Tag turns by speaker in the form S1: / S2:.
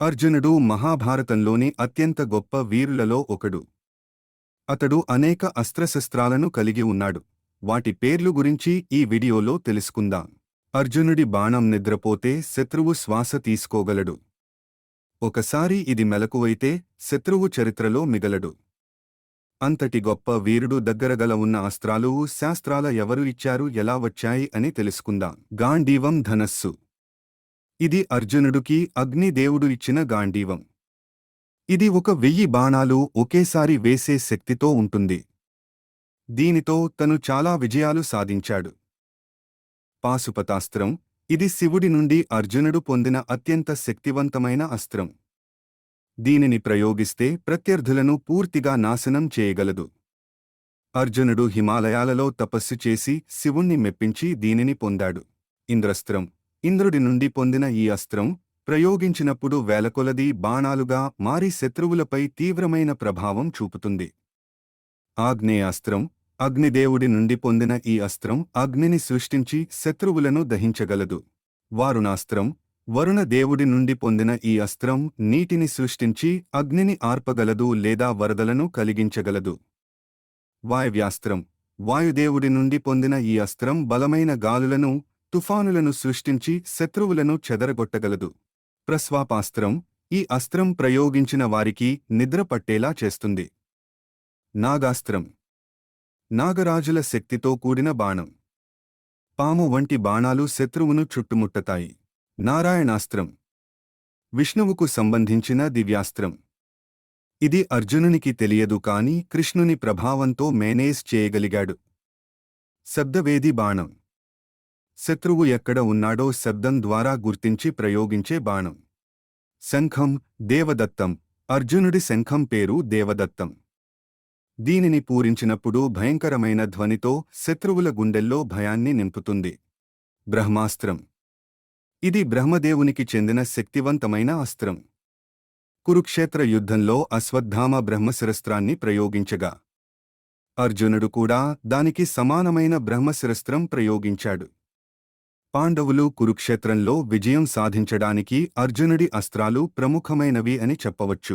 S1: అర్జునుడు మహాభారతంలోని అత్యంత గొప్ప వీరులలో ఒకడు. అతడు అనేక అస్త్రశస్త్రాలను కలిగి ఉన్నాడు. వాటి పేర్లు గురించి ఈ వీడియోలో తెలుసుకుందాం. అర్జునుడి బాణం నిద్రపోతే శత్రువు శ్వాస తీసుకోగలడు. ఒకసారి ఇది మెలకువైతే శత్రువు చరిత్రలో మిగలడు. అంతటి గొప్ప వీరుడు దగ్గరగల ఉన్న అస్త్రాలు శాస్త్రాల ఎవరు ఇచ్చారు ఎలా వచ్చాయి అని తెలుసుకుందాం. గాంధీవం ధనస్సు. ఇది అర్జునుడికి అగ్నిదేవుడు ఇచ్చిన గాంధీవం. ఇది ఒక వెయ్యి బాణాలు ఒకేసారి వేసే శక్తితో ఉంటుంది. దీనితో తను చాలా విజయాలు సాధించాడు. పాశుపతాస్త్రం ఇది శివుడి నుండి అర్జునుడు పొందిన అత్యంత శక్తివంతమైన అస్త్రం. దీనిని ప్రయోగిస్తే ప్రత్యర్థులను పూర్తిగా నాశనం చేయగలదు. అర్జునుడు హిమాలయాలలో తపస్సు చేసి శివుణ్ణి మెప్పించి దీనిని పొందాడు. ఇంద్రస్త్రం ఇంద్రుడి నుండి పొందిన ఈ అస్త్రం ప్రయోగించినప్పుడు వేలకొలది బాణాలుగా మారి శత్రువులపై తీవ్రమైన ప్రభావం చూపుతుంది. ఆగ్నేయాస్త్రం అగ్నిదేవుడి నుండి పొందిన ఈ అస్త్రం అగ్నిని సృష్టించి శత్రువులను దహించగలదు. వారుణాస్త్రం వరుణ దేవుడి నుండి పొందిన ఈ అస్త్రం నీటిని సృష్టించి అగ్నిని ఆర్పగలదు లేదా వరదలను కలిగించగలదు. వాయవ్యాస్త్రం వాయుదేవుడి నుండి పొందిన ఈ అస్త్రం బలమైన గాలులను తుఫానులను సృష్టించి శత్రువులను చెదరగొట్టగలదు. ప్రస్వాపాస్త్రం ఈ అస్త్రం ప్రయోగించిన వారికి నిద్ర పట్టేలా చేస్తుంది. నాగాస్త్రం నాగరాజుల శక్తితో కూడిన బాణం. పాము వంటి బాణాలు శత్రువును చుట్టుముట్టతాయి. నారాయణాస్త్రం విష్ణువుకు సంబంధించిన దివ్యాస్త్రం. ఇది అర్జునునికి తెలియదు కాని కృష్ణుని ప్రభావంతో మేనేజ్ చేయగలిగాడు. శబ్దవేది బాణం శత్రువు ఎక్కడ ఉన్నాడో శబ్దం ద్వారా గుర్తించి ప్రయోగించే బాణం. శంఖం దేవదత్తం. అర్జునుడి శంఖం పేరు దేవదత్తం. దీనిని పూరించినప్పుడు భయంకరమైన ధ్వనితో శత్రువుల గుండెల్లో భయాన్ని నింపుతుంది. బ్రహ్మాస్త్రం. ఇది బ్రహ్మదేవునికి చెందిన శక్తివంతమైన అస్త్రం. కురుక్షేత్ర యుద్ధంలో అశ్వత్థామ బ్రహ్మశిరస్త్రాన్ని ప్రయోగించగా. అర్జునుడు కూడా దానికి సమానమైన బ్రహ్మశిరస్త్రం ప్రయోగించాడు. పాండవులు కురుక్షేత్రంలో విజయం సాధించడానికి అర్జునుడి అస్త్రాలు ప్రముఖమైనవి అని చెప్పవచ్చు.